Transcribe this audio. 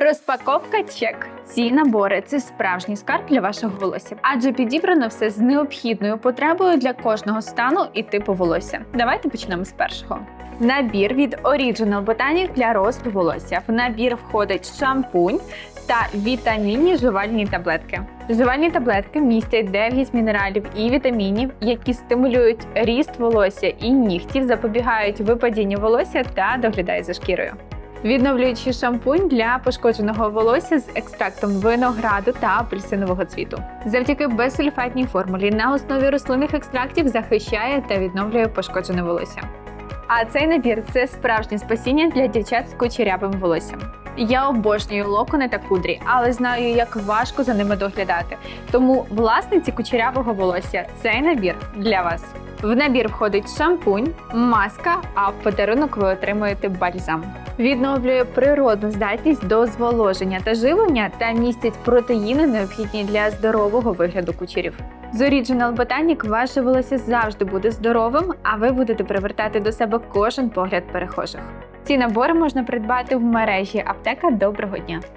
Розпаковка чек. Ці набори це справжній скарб для вашого волосся, адже підібрано все з необхідною потребою для кожного стану і типу волосся. Давайте почнемо з першого. Набір від Original Botanic для росту волосся. В набір входить шампунь та вітамінні жувальні таблетки. Жувальні таблетки містять 9 мінералів і вітамінів, які стимулюють ріст волосся і нігтів, запобігають випадінню волосся та доглядають за шкірою. Відновлюючий шампунь для пошкодженого волосся з екстрактом винограду та апельсинового цвіту. Завдяки безсульфатній формулі на основі рослинних екстрактів захищає та відновлює пошкоджене волосся. А цей набір це справжнє спасіння для дівчат з кучерявим волоссям. Я обожнюю локони та кудрі, але знаю, як важко за ними доглядати. Тому власниці кучерявого волосся цей набір для вас. В набір входить шампунь, маска, а в подарунок ви отримуєте бальзам. Відновлює природну здатність до зволоження та живлення та містить протеїни, необхідні для здорового вигляду кучерів. З Original Botanic ваше волосся завжди буде здоровим, а ви будете привертати до себе кожен погляд перехожих. Ці набори можна придбати в мережі аптека Доброго дня.